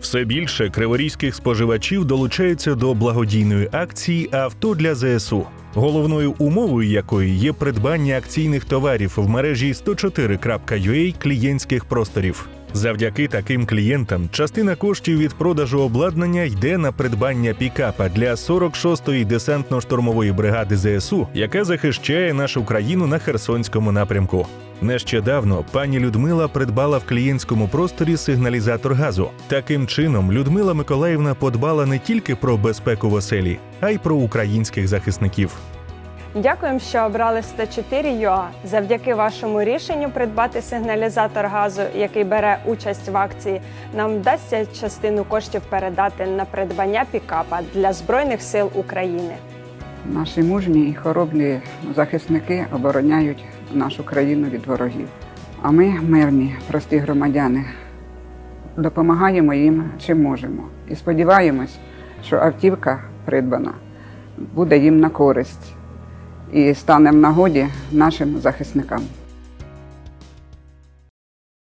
Все більше криворізьких споживачів долучаються до благодійної акції Авто для ЗСУ, головною умовою якої є придбання акційних товарів в мережі 104.ua клієнтських просторів. Завдяки таким клієнтам частина коштів від продажу обладнання йде на придбання пікапа для 46-ї десантно-штурмової бригади ЗСУ, яка захищає нашу країну на Херсонському напрямку. Нещодавно пані Людмила придбала в клієнтському просторі сигналізатор газу. Таким чином, Людмила Миколаївна подбала не тільки про безпеку в оселі, а й про українських захисників. Дякуємо, що обрали 104 ЮА. Завдяки вашому рішенню придбати сигналізатор газу, який бере участь в акції, нам вдасться частину коштів передати на придбання пікапа для Збройних сил України. Наші мужні і хоробні захисники обороняють нашу країну від ворогів. А ми, мирні, прості громадяни, допомагаємо їм чим можемо. І сподіваємось, що автівка придбана буде їм на користь і стане в нагоді нашим захисникам.